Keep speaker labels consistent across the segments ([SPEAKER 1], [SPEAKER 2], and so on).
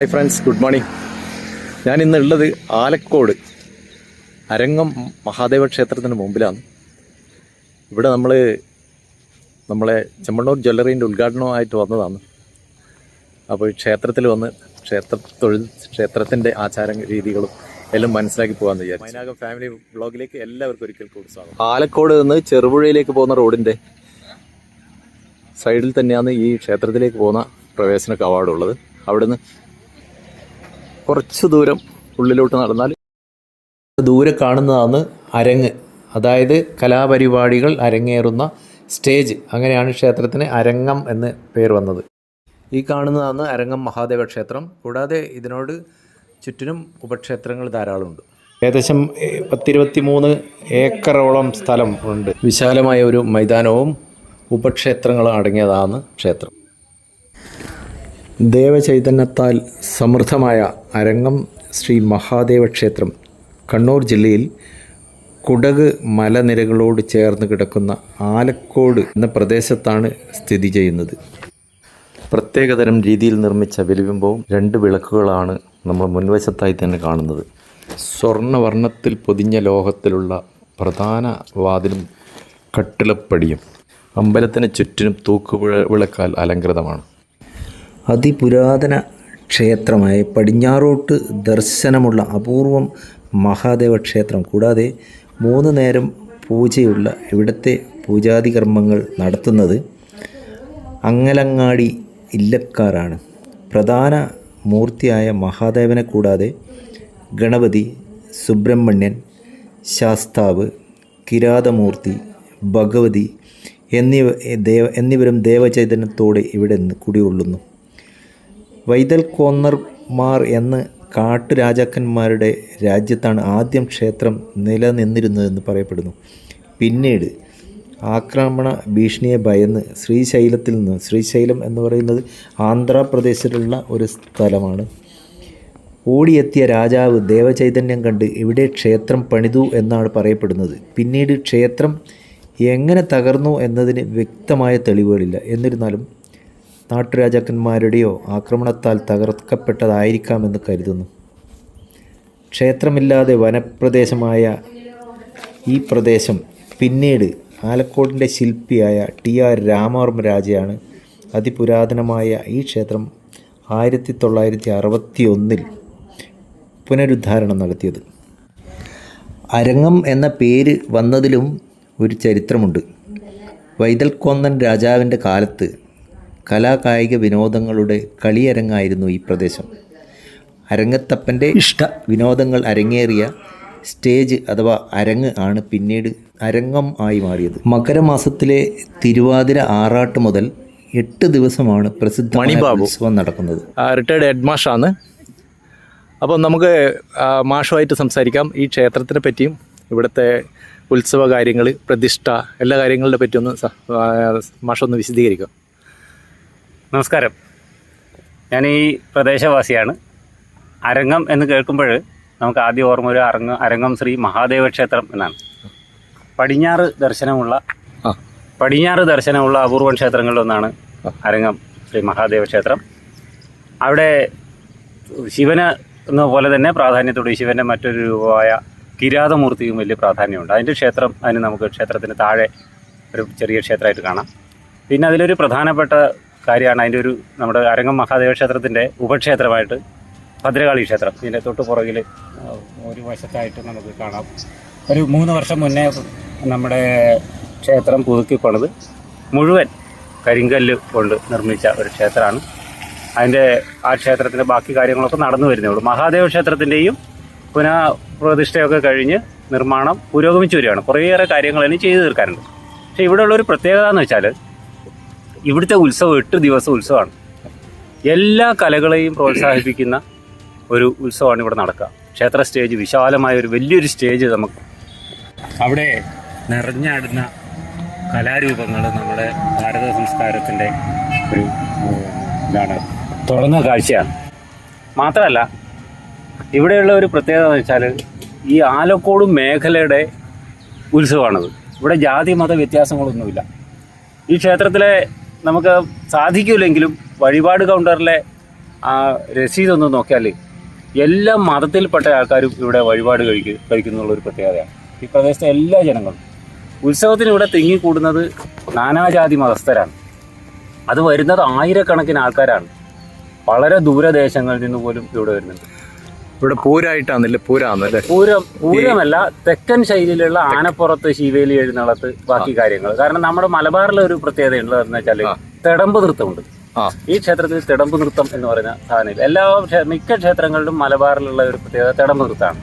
[SPEAKER 1] Hi friends good morning. ഞാൻ ഇന്ന് ഉള്ളത് ആലക്കോട് അരങ്ങം മഹാദേവ ക്ഷേത്രത്തിന് മുമ്പിലാണ്. ഇവിടെ നമ്മൾ നമ്മളെ ചെമ്മണ്ണൂർ ജ്വല്ലറീന്റെ ഉദ്ഘാടനമായിട്ട് വന്നതാണ്. അപ്പോൾ ഈ ക്ഷേത്രത്തിൽ വന്ന് ക്ഷേത്ര തൊഴിൽ ക്ഷേത്രത്തിന്റെ ആചാര രീതികളും എല്ലാം മനസ്സിലാക്കി പോകാമെന്ന് വിചാരിച്ചു. അതിനകം ഫാമിലി വ്ളോഗിലേക്ക് എല്ലാവർക്കും ഒരിക്കൽ കൂടി സ്വാഗതം. ആലക്കോട് നിന്ന് ചെറുപുഴയിലേക്ക് പോകുന്ന റോഡിന്റെ സൈഡിൽ തന്നെയാണ് ഈ ക്ഷേത്രത്തിലേക്ക് പോകുന്ന പ്രവേശന കവാടമുള്ളത് അവിടുന്ന് കുറച്ച് ദൂരം ഉള്ളിലോട്ട് നടന്നാൽ ദൂരെ കാണുന്നതാണ് അരങ്ങ്. അതായത് കലാപരിപാടികൾ അരങ്ങേറുന്ന സ്റ്റേജ്. അങ്ങനെയാണ് ക്ഷേത്രത്തിന് അരങ്ങം എന്ന് പേര് വന്നത്. ഈ കാണുന്നതാണ് അരങ്ങം മഹാദേവ ക്ഷേത്രം. കൂടാതെ ഇതിനോട് ചുറ്റിനും ഉപക്ഷേത്രങ്ങൾ ധാരാളമുണ്ട്. ഏകദേശം പത്തിരുപത്തി മൂന്ന് ഏക്കറോളം സ്ഥലം ഉണ്ട്. വിശാലമായ ഒരു മൈതാനവും ഉപക്ഷേത്രങ്ങളും അടങ്ങിയതാണ് ക്ഷേത്രം. ദേവചൈതന്യത്താൽ സമൃദ്ധമായ അരങ്ങം ശ്രീ മഹാദേവ ക്ഷേത്രം കണ്ണൂർ ജില്ലയിൽ കുടക് മലനിരകളോട് ചേർന്ന് കിടക്കുന്ന ആലക്കോട് എന്ന പ്രദേശത്താണ് സ്ഥിതി ചെയ്യുന്നത്. പ്രത്യേകതരം രീതിയിൽ നിർമ്മിച്ച ബലിബിംബവും രണ്ട് വിളക്കുകളാണ് നമ്മൾ മുൻവശത്തായി തന്നെ കാണുന്നത്. സ്വർണവർണത്തിൽ പൊതിഞ്ഞ ലോഹത്തിലുള്ള പ്രധാന വാതിലും കട്ടിളപ്പടിയും അമ്പലത്തിന് ചുറ്റിനും തൂക്കുപുഴ വിളക്കാൽ അലങ്കൃതമാണ്. അതിപുരാതന ക്ഷേത്രമായ പടിഞ്ഞാറോട്ട് ദർശനമുള്ള അപൂർവം മഹാദേവ ക്ഷേത്രം കൂടാതെ മൂന്ന് നേരം പൂജയുള്ള ഇവിടുത്തെ പൂജാതി കർമ്മങ്ങൾ നടത്തുന്നത് അങ്ങലങ്ങാടി ഇല്ലക്കാരാണ്. പ്രധാന മൂർത്തിയായ മഹാദേവനെ കൂടാതെ ഗണപതി സുബ്രഹ്മണ്യൻ ശാസ്താവ് കിരാതമൂർത്തി ഭഗവതി എന്നിവ ദേവ എന്നിവരും ദേവചൈതന്യത്തോടെ ഇവിടെ കുടികൊള്ളുന്നു. വൈതൽ കോന്നർമാർ എന്ന് കാട്ടുരാജാക്കന്മാരുടെ രാജ്യത്താണ് ആദ്യം ക്ഷേത്രം നിലനിന്നിരുന്നതെന്ന് പറയപ്പെടുന്നു. പിന്നീട് ആക്രമണ ഭീഷണിയെ ഭയന്ന് ശ്രീശൈലത്തിൽ നിന്ന് ശ്രീശൈലം എന്ന് പറയുന്നത് ആന്ധ്രാപ്രദേശിലുള്ള ഒരു സ്ഥലമാണ്. ഓടിയെത്തിയ രാജാവ് ദേവചൈതന്യം കണ്ട് ഇവിടെ ക്ഷേത്രം പണിതു എന്നാണ് പറയപ്പെടുന്നത്. പിന്നീട് ക്ഷേത്രം എങ്ങനെ തകർന്നു എന്നതിന് വ്യക്തമായ തെളിവുകളില്ല. എന്നിരുന്നാലും നാട്ടുരാജാക്കന്മാരുടെയോ ആക്രമണത്താൽ തകർക്കപ്പെട്ടതായിരിക്കാമെന്ന് കരുതുന്നു. ക്ഷേത്രമില്ലാതെ വനപ്രദേശമായ ഈ പ്രദേശം പിന്നീട് ആലക്കോടിന്റെ ശില്പിയായ ടി ആർ രാമവർമ്മ രാജയാണ് അതിപുരാതനമായ ഈ ക്ഷേത്രം ആയിരത്തി തൊള്ളായിരത്തി അറുപത്തി ഒന്നിൽ പുനരുദ്ധാരണം നടത്തിയത്. അരങ്ങം എന്ന പേര് വന്നതിലും ഒരു ചരിത്രമുണ്ട്. വൈതൽക്കൊന്നൻ രാജാവിന്റെ കാലത്ത് കലാകായിക വിനോദങ്ങളുടെ കളിയരങ്ങായിരുന്നു ഈ പ്രദേശം. അരങ്ങത്തപ്പന്റെ ഇഷ്ട വിനോദങ്ങൾ അരങ്ങേറിയ സ്റ്റേജ് അഥവാ അരങ്ങ് ആണ് പിന്നീട് അരങ്ങം ആയി മാറിയത്. മകരമാസത്തിലെ തിരുവാതിര ആറാട്ട് മുതൽ എട്ട് ദിവസമാണ് പ്രസിദ്ധ ഉത്സവം നടക്കുന്നത്. റിട്ടയർഡ് ഹെഡ് മാഷാണ് അപ്പം നമുക്ക് മാഷുമായിട്ട് സംസാരിക്കാം. ഈ ക്ഷേത്രത്തിനെ പറ്റിയും ഇവിടുത്തെ ഉത്സവ കാര്യങ്ങൾ പ്രതിഷ്ഠ എല്ലാ കാര്യങ്ങളുടെ പറ്റി ഒന്ന് മാഷ ഒന്ന് മാഷൊന്ന് വിശദീകരിക്കാം.
[SPEAKER 2] നമസ്കാരം. ഞാൻ ഈ പ്രദേശവാസിയാണ്. അരങ്ങം എന്ന് കേൾക്കുമ്പോൾ നമുക്ക് ആദ്യം ഓർമ്മ ഒരു അരങ്ങ അരങ്ങം ശ്രീ മഹാദേവ ക്ഷേത്രം എന്നാണ്. പടിഞ്ഞാറ് ദർശനമുള്ള പടിഞ്ഞാറ് ദർശനമുള്ള അപൂർവ ക്ഷേത്രങ്ങളിലൊന്നാണ് അരങ്ങം ശ്രീ മഹാദേവ ക്ഷേത്രം. അവിടെ ശിവന് എന്ന പോലെ തന്നെ പ്രാധാന്യത്തോടെ ശിവന്റെ മറ്റൊരു രൂപമായ കിരാതമൂർത്തിയും വലിയ പ്രാധാന്യമുണ്ട്. അതിന്റെ ക്ഷേത്രം അതിന് നമുക്ക് ക്ഷേത്രത്തിന് താഴെ ഒരു ചെറിയ ക്ഷേത്രമായിട്ട് കാണാം. പിന്നെ അതിലൊരു പ്രധാനപ്പെട്ട കാര്യമാണ് അതിന്റെ ഒരു നമ്മുടെ അരങ്ങം മഹാദേവ ക്ഷേത്രത്തിന്റെ ഉപക്ഷേത്രമായിട്ട് ഭദ്രകാളി ക്ഷേത്രം. ഇതിന്റെ തൊട്ട് പുറകിൽ ഒരു വശത്തായിട്ട് നമുക്ക് കാണാം. ഒരു മൂന്ന് വർഷം മുന്നേ നമ്മുടെ ക്ഷേത്രം പുതുക്കി മുഴുവൻ കരിങ്കല്ല് കൊണ്ട് നിർമ്മിച്ച ഒരു ക്ഷേത്രമാണ്. അതിന്റെ ആ ക്ഷേത്രത്തിന്റെ ബാക്കി കാര്യങ്ങളൊക്കെ നടന്നു വരുന്നേ ഉള്ളൂ. മഹാദേവ ക്ഷേത്രത്തിന്റെയും പുനഃപ്രതിഷ്ഠയൊക്കെ കഴിഞ്ഞ് നിർമ്മാണം പുരോഗമിച്ചു വരികയാണ്. കുറേയേറെ കാര്യങ്ങൾ ഇനി ചെയ്തു തീർക്കാനുണ്ട്. പക്ഷേ ഇവിടെയുള്ള ഒരു പ്രത്യേകത എന്ന് വെച്ചാൽ ഇവിടുത്തെ ഉത്സവം എട്ട് ദിവസം ഉത്സവമാണ്. എല്ലാ കലകളെയും പ്രോത്സാഹിപ്പിക്കുന്ന ഒരു ഉത്സവമാണ് ഇവിടെ നടക്കുക. ക്ഷേത്ര സ്റ്റേജ് വിശാലമായ ഒരു വലിയൊരു സ്റ്റേജ് നമുക്ക് അവിടെ നിറഞ്ഞാടുന്ന കലാരൂപങ്ങൾ നമ്മുടെ ഭാരത സംസ്കാരത്തിന്റെ ഒരു ഇതാണ്. തുറന്ന കാഴ്ചയാണ്. മാത്രമല്ല ഇവിടെയുള്ള ഒരു പ്രത്യേകത എന്ന് വെച്ചാൽ ഈ ആലക്കോട് മേഖലയുടെ ഉത്സവമാണത്. ഇവിടെ ജാതി മത വ്യത്യാസങ്ങളൊന്നുമില്ല. ഈ ക്ഷേത്രത്തിലെ നമുക്ക് സാധിക്കില്ലെങ്കിലും വഴിപാട് കൗണ്ടറിലെ ആ രസീതൊന്ന് നോക്കിയാൽ എല്ലാ മതത്തിൽപ്പെട്ട ആൾക്കാരും ഇവിടെ വഴിപാട് കഴിക്കും കഴിക്കുന്നുള്ളൊരു പ്രത്യേകതയാണ്. ഈ പ്രദേശത്തെ എല്ലാ ജനങ്ങളും. ഉത്സവത്തിന് ഇവിടെ തിങ്ങിക്കൂടുന്നത് നാനാജാതി മതസ്ഥരാണ്. അത് വരുന്നത് ആയിരക്കണക്കിന് ആൾക്കാരാണ്. വളരെ ദൂരദേശങ്ങളിൽ നിന്ന് പോലും ഇവിടെ വരുന്നുണ്ട്.
[SPEAKER 1] ഇവിടെ പൂരായിട്ടാണല്ലേ പൂരാന്നല്ലേ?
[SPEAKER 2] പൂരം പൂരമല്ല തെക്കൻ ശൈലിയിലുള്ള ആനപ്പുറത്ത് ശിവേലി എഴുന്നള്ളത്ത് ബാക്കി കാര്യങ്ങൾ. കാരണം നമ്മുടെ മലബാറിലെ ഒരു പ്രത്യേകത ഉള്ളതെന്ന് വെച്ചാൽ
[SPEAKER 1] വെച്ചാൽ
[SPEAKER 2] തെടമ്പ് നൃത്തമുണ്ട്. ഈ ക്ഷേത്രത്തിൽ തെടമ്പ് നൃത്തം എന്ന് പറയുന്ന സാധനമില്ല. എല്ലാ മിക്ക ക്ഷേത്രങ്ങളിലും മലബാറിലുള്ള ഒരു പ്രത്യേകത തെടമ്പ് നൃത്തമാണ്.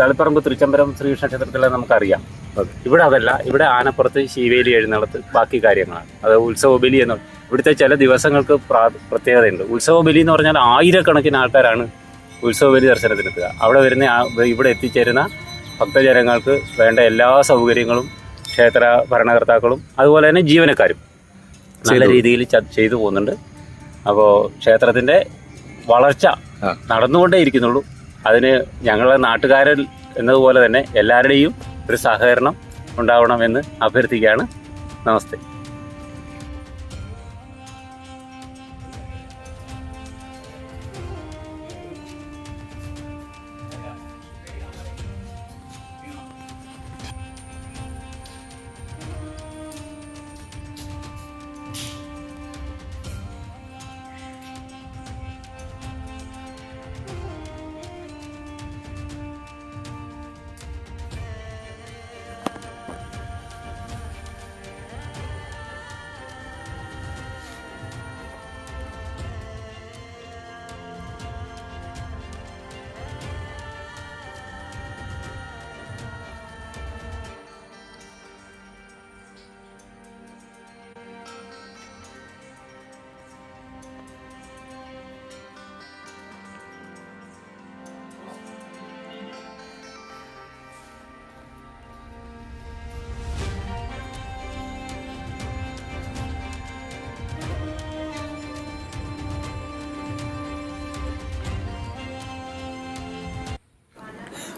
[SPEAKER 2] തളിപ്പറമ്പ് തൃച്ചംബരം ശ്രീകൃഷ്ണ ക്ഷേത്രത്തിലെ നമുക്കറിയാം. ഇവിടെ അതല്ല ഇവിടെ ആനപ്പുറത്ത് ശിവേലി എഴുന്നള്ളത്ത് ബാക്കി കാര്യങ്ങളാണ്. അത് ഉത്സവ ബലി എന്ന് ഇവിടുത്തെ ചില ദിവസങ്ങൾക്ക് പ്രാ- പ്രത്യേകതയുണ്ട്. ഉത്സവ ബലി എന്ന് പറഞ്ഞാൽ ആയിരക്കണക്കിന് ആൾക്കാരാണ് ഉത്സവ ബലി ദർശനത്തിനെത്തുക. അവിടെ വരുന്ന ഇവിടെ എത്തിച്ചേരുന്ന ഭക്തജനങ്ങൾക്ക് വേണ്ട എല്ലാ സൗകര്യങ്ങളും ക്ഷേത്ര ഭരണകർത്താക്കളും അതുപോലെ തന്നെ ജീവനക്കാരും നല്ല രീതിയിൽ ചെയ്തു പോകുന്നുണ്ട്. അപ്പോൾ ക്ഷേത്രത്തിന്റെ വളർച്ച. നടന്നുകൊണ്ടേ ഇരിക്കുന്നുള്ളൂ. അതിന് ഞങ്ങളെ നാട്ടുകാരൻ എന്നതുപോലെ തന്നെ എല്ലാവരുടെയും ഒരു സഹകരണം ഉണ്ടാവണമെന്ന് അഭ്യർത്ഥിക്കുകയാണ്. നമസ്തേ.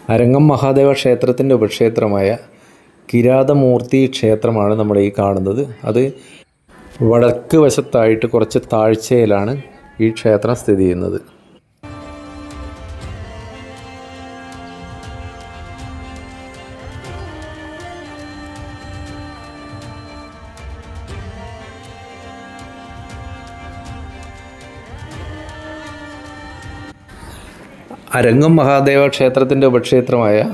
[SPEAKER 1] അരങ്ങം മഹാദേവ ക്ഷേത്രത്തിന്റെ ഉപക്ഷേത്രമായ കിരാതമൂർത്തി ക്ഷേത്രമാണ് നമ്മൾ ഈ കാണുന്നത്. അത് വടക്ക് വശത്തായിട്ട് കുറച്ച് താഴ്ചയിലാണ് ഈ ക്ഷേത്രം സ്ഥിതി ചെയ്യുന്നത്. അരങ്ങം മഹാദേവ ക്ഷേത്രത്തിന്റെ ഉപക്ഷേത്രമായ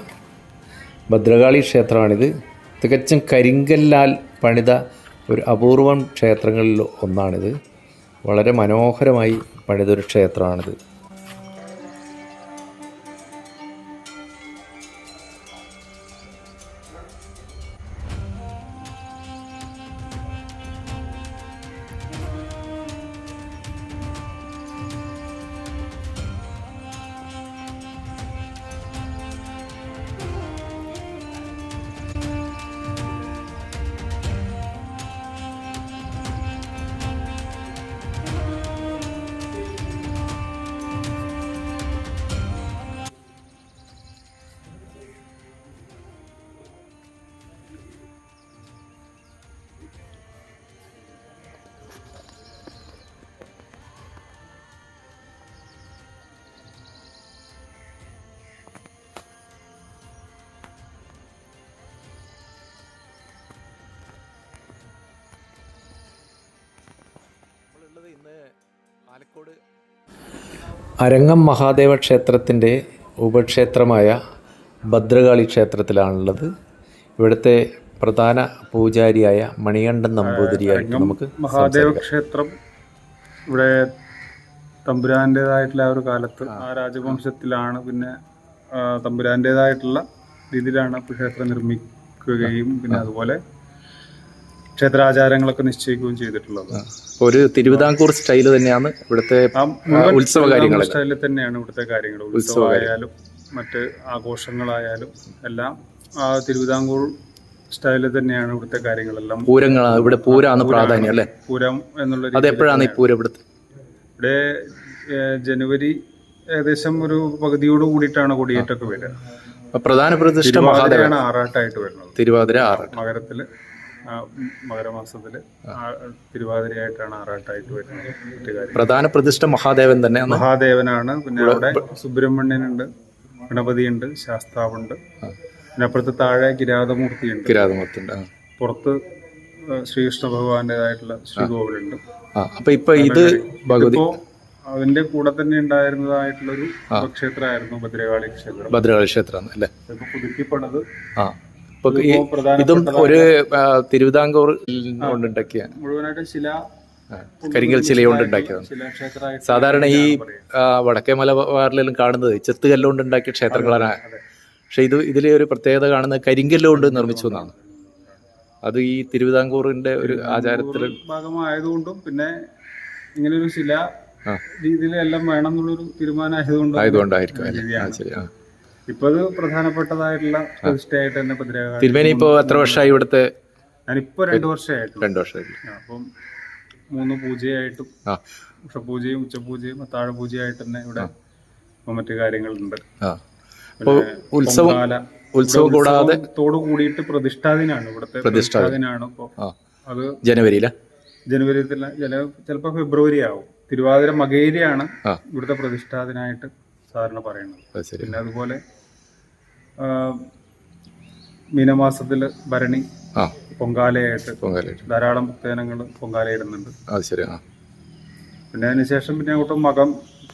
[SPEAKER 1] ഭദ്രകാളി ക്ഷേത്രമാണിത്. തികച്ചും കരിങ്കല്ലാൽ പണിത ഒരു അപൂർവം ക്ഷേത്രങ്ങളിൽ ഒന്നാണിത്. വളരെ മനോഹരമായി പണിതൊരു ക്ഷേത്രമാണിത്. അരങ്ങം മഹാദേവ ക്ഷേത്രത്തിന്റെ ഉപക്ഷേത്രമായ ഭദ്രകാളി ക്ഷേത്രത്തിലാണുള്ളത്. ഇവിടുത്തെ പ്രധാന പൂജാരിയായ മണികണ്ഠൻ നമ്പൂതിരിയായിട്ട് നമുക്ക്
[SPEAKER 3] മഹാദേവ ക്ഷേത്രം ഇവിടെ തമ്പുരാന്റെതായിട്ടുള്ള ആ ഒരു കാലത്ത് ആ രാജവംശത്തിലാണ് പിന്നെ തമ്പുരാന്റെതായിട്ടുള്ള രീതിയിലാണ് ക്ഷേത്രം നിർമ്മിക്കുകയും പിന്നെ അതുപോലെ ക്ഷേത്രാചാരങ്ങളൊക്കെ നിശ്ചയിക്കുകയും ചെയ്തിട്ടുള്ളത്.
[SPEAKER 1] ഒരു തിരുവിതാംകൂർ സ്റ്റൈൽ തന്നെയാണ് ഇവിടുത്തെ ഉത്സവ കാര്യങ്ങൾ
[SPEAKER 3] സ്റ്റൈലിൽ തന്നെയാണ് ഇവിടുത്തെ കാര്യങ്ങൾ.
[SPEAKER 1] ഉത്സവ
[SPEAKER 3] ഉത്സവമായാലും മറ്റ് ആഘോഷങ്ങളായാലും എല്ലാം ആ തിരുവിതാംകൂർ സ്റ്റൈലിൽ തന്നെയാണ് ഇവിടുത്തെ കാര്യങ്ങളെല്ലാം.
[SPEAKER 1] പൂരങ്ങളാണ് ഇവിടെ പൂരാണ് പ്രാധാന്യം അല്ലേ?
[SPEAKER 3] പൂരം എന്നുള്ള
[SPEAKER 1] അത് എപ്പോഴാണ് ഈ. പൂരം ഇവിടുത്തെ?
[SPEAKER 3] ഇവിടെ ജനുവരി ഏകദേശം ഒരു പകുതിയോട് കൂടിയിട്ടാണ് കൊടിയേറ്റൊക്കെ വരിക.
[SPEAKER 1] പ്രധാന പ്രതിഷ്ഠ
[SPEAKER 3] ആറാട്ടായിട്ട് വരുന്നത്.
[SPEAKER 1] തിരുവാതിര ആറാട്ട്.
[SPEAKER 3] മകരത്തിൽ ആ- തിരുവാതിരയായിട്ടാണ് ആറാട്ടായിട്ട് വരുന്നത്
[SPEAKER 1] പ്രധാന പ്രതിഷ്ഠ മഹാദേവൻ തന്നെ
[SPEAKER 3] മഹാദേവനാണ്. പിന്നെ അവിടെ സുബ്രഹ്മണ്യനുണ്ട് ഗണപതിയുണ്ട് ശാസ്താവുണ്ട്. പിന്നെ അപ്പുറത്ത് താഴെ കിരാതമൂർത്തിയുണ്ട്.
[SPEAKER 1] കിരാതമൂർത്തിണ്ട് ആ.
[SPEAKER 3] പുറത്ത് ശ്രീകൃഷ്ണ ഭഗവാന്റേതായിട്ടുള്ള ശ്രീകോവിലുണ്ട്
[SPEAKER 1] അപ്പൊ ഇപ്പൊ ഇത് ഭഗവതി
[SPEAKER 3] ഇപ്പോ അതിന്റെ കൂടെ തന്നെ ഉണ്ടായിരുന്നതായിട്ടുള്ളൊരു ക്ഷേത്രമായിരുന്നു ഭദ്രകാളി ക്ഷേത്രം.
[SPEAKER 1] ഭദ്രകാളി ക്ഷേത്രം അല്ലേ?
[SPEAKER 3] ഇപ്പൊ പുതുക്കി പണിത്
[SPEAKER 1] ആ. ഇതും ഒരു തിരുവിതാംകൂർ കൊണ്ടുണ്ടാക്കിയ
[SPEAKER 3] മുഴുവനായിട്ട് ശില
[SPEAKER 1] കരിങ്കൽ ശില കൊണ്ട് ഉണ്ടാക്കിയതാണ്. സാധാരണ ഈ വടക്കേ മലബാറിലെല്ലാം കാണുന്നത് ചെത്ത് കല്ലുകൊണ്ട് ഉണ്ടാക്കിയ ക്ഷേത്രങ്ങളാണ്. പക്ഷെ ഇത് ഇതിലെ ഒരു പ്രത്യേകത കാണുന്നത് കരിങ്കല്ല് കൊണ്ട് നിർമ്മിച്ചു എന്നാണ്. അത് ഈ തിരുവിതാംകൂറിന്റെ ഒരു ആചാരത്തിൽ
[SPEAKER 3] ഭാഗമായതുകൊണ്ടും പിന്നെ ഇങ്ങനെ ഒരു ശില. രീതിയിലെല്ലാം വേണം എന്നുള്ളൊരു തീരുമാനമായതുകൊണ്ടും
[SPEAKER 1] ആയതുകൊണ്ടായിരിക്കും ശരി ആ.
[SPEAKER 3] ഇപ്പൊ അത് പ്രധാനപ്പെട്ടതായിട്ടുള്ള തന്നെ ഭദ്രകാളി
[SPEAKER 1] തിരുമേനി ഇപ്പോ എത്ര വർഷമായി ഇവിടുത്തെ
[SPEAKER 3] ഞാനിപ്പോ രണ്ടു വർഷമായിട്ടുള്ളൂ.
[SPEAKER 1] രണ്ടു വർഷമായി
[SPEAKER 3] അപ്പം മൂന്ന് പൂജയായിട്ടും
[SPEAKER 1] ആ.
[SPEAKER 3] ഉഷപൂജയും ഉച്ചപൂജയും അത്താഴ പൂജയായിട്ട് തന്നെ ഇവിടെ മറ്റു കാര്യങ്ങളുണ്ട്.
[SPEAKER 1] ആ. അപ്പോൾ ഉത്സവം
[SPEAKER 3] പൊങ്കാല.
[SPEAKER 1] ഉത്സവം കൂടാതെ
[SPEAKER 3] തോട് കൂടിയിട്ട് പ്രതിഷ്ഠാദിനാണ്. ഇവിടുത്തെ പ്രതിഷ്ഠാദിനാണ്. ഇപ്പൊ
[SPEAKER 1] ആ.
[SPEAKER 3] അത്
[SPEAKER 1] ജനുവരിയിലാ?
[SPEAKER 3] ജനുവരി ചില ചിലപ്പോ ഫെബ്രുവരി ആവും തിരുവാതിര മകേരിയാണ്
[SPEAKER 1] ആ.
[SPEAKER 3] ഇവിടുത്തെ പ്രതിഷ്ഠാദിനായിട്ട് സാധാരണ പറയുന്നത്. പിന്നെ അതുപോലെ മീനമാസത്തിൽ ഭരണി പൊങ്കാലയായിട്ട്
[SPEAKER 1] പൊങ്കാലയായിട്ട്.
[SPEAKER 3] ധാരാളം ഭക്തജനങ്ങൾ പൊങ്കാലയിടുന്നുണ്ട്
[SPEAKER 1] അത് ശരി
[SPEAKER 3] പിന്നെ അതിനുശേഷം പിന്നെ അങ്ങോട്ട് മകം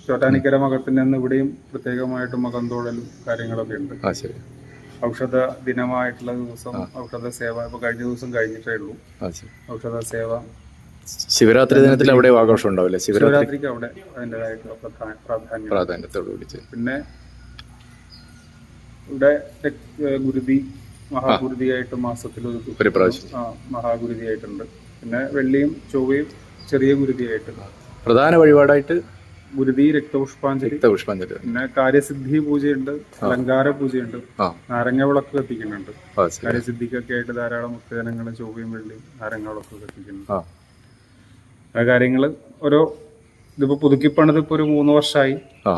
[SPEAKER 3] ചോട്ടാനിക്കര മകത്തിൽ നിന്ന് ഇവിടെയും പ്രത്യേകമായിട്ട് മകം തോഴലും കാര്യങ്ങളൊക്കെ ഉണ്ട്.
[SPEAKER 1] ആ ശരി.
[SPEAKER 3] ഔഷധ ദിനമായിട്ടുള്ള ദിവസം ഔഷധ സേവ ഇപ്പൊ കഴിഞ്ഞ ദിവസം കഴിഞ്ഞിട്ടേ ഉള്ളൂ. ഔഷധ സേവ
[SPEAKER 1] ശിവരാത്രി ദിനത്തിൽ അവിടെ ആഘോഷം ഉണ്ടാവില്ലേ? ശിവരാത്രി
[SPEAKER 3] ശിവരാത്രിക്ക് അവിടെ അതിന്റെതായിട്ടുള്ള പ്രധാ- പ്രാധാന്യം.
[SPEAKER 1] പ്രാധാന്യത്തോട് കൂടി
[SPEAKER 3] പിന്നെ ഇവിടെ ഗുരുതി മഹാഗുരുതിയായിട്ട് മാസത്തിൽ ഒരു
[SPEAKER 1] ഒരു പ്രാവശ്യം.
[SPEAKER 3] ആ മഹാഗുരുതിയായിട്ടുണ്ട്. പിന്നെ വെള്ളിയും ചൊവ്വയും ചെറിയ ഗുരുതിയായിട്ട്.
[SPEAKER 1] പ്രധാന വഴിപാടായിട്ട്
[SPEAKER 3] ഗുരുതി രക്തപുഷ്പാഞ്ജലി.
[SPEAKER 1] പുഷ്പാഞ്ജലി
[SPEAKER 3] പിന്നെ കാര്യസിദ്ധി പൂജയുണ്ട് അലങ്കാര പൂജയുണ്ട്
[SPEAKER 1] ആ.
[SPEAKER 3] നാരങ്ങ വിളക്ക് കത്തിക്കുന്നുണ്ട്
[SPEAKER 1] ആ ശരി.
[SPEAKER 3] കാര്യസിദ്ധിക്കൊക്കെ ആയിട്ട് ധാരാളം ഭക്തജനങ്ങൾ ചൊവ്വയും വെള്ളിയും നാരങ്ങ വിളക്ക് കത്തിക്കുന്നുണ്ട്
[SPEAKER 1] ആ.
[SPEAKER 3] ആ കാര്യങ്ങൾ ഓരോ ഇതിപ്പോ പുതുക്കിപ്പണിത് ഇപ്പോൾ ഒരു മൂന്ന് വർഷമായി
[SPEAKER 1] ആ.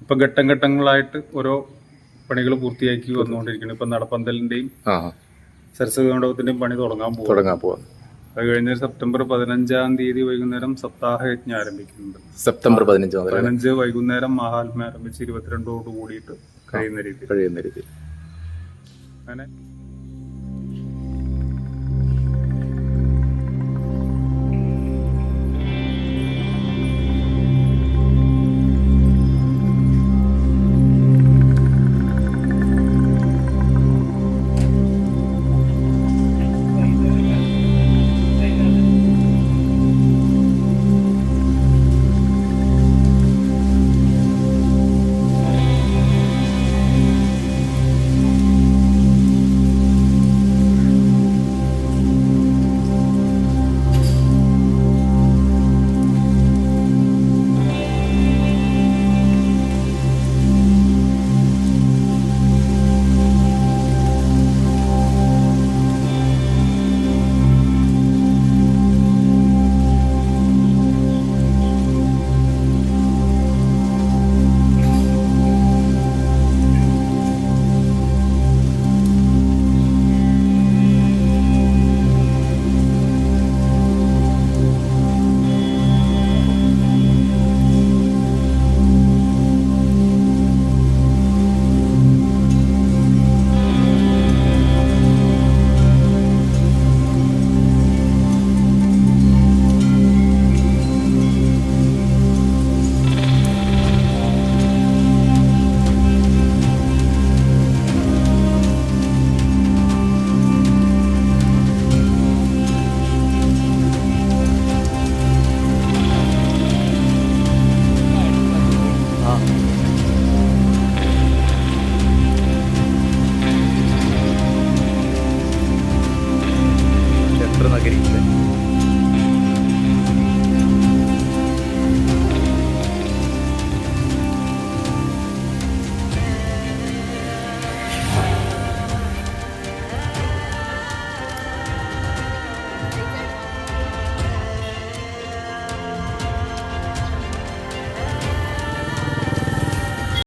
[SPEAKER 3] ഇപ്പൊ ഘട്ടം ഘട്ടങ്ങളായിട്ട് ഓരോ പണികൾ പൂർത്തിയാക്കി വന്നുകൊണ്ടിരിക്കുന്നു. ഇപ്പൊ നടപ്പന്തലിന്റെയും
[SPEAKER 1] ആ.
[SPEAKER 3] സരസ്വതി മണ്ഡപത്തിന്റെയും പണി തുടങ്ങാൻ പോകും
[SPEAKER 1] തുടങ്ങാൻ പോവാം
[SPEAKER 3] അത് കഴിഞ്ഞ സെപ്റ്റംബർ പതിനഞ്ചാം തീയതി വൈകുന്നേരം സപ്താഹ യജ്ഞം ആരംഭിക്കുന്നുണ്ട്.
[SPEAKER 1] സെപ്റ്റംബർ പതിനഞ്ച്
[SPEAKER 3] പതിനഞ്ച് വൈകുന്നേരം മഹാത്മ ആരംഭിച്ച് ഇരുപത്തിരണ്ടോട് കൂടിയിട്ട് കഴിയുന്ന രീതി
[SPEAKER 1] കഴിയുന്ന രീതി
[SPEAKER 3] അങ്ങനെ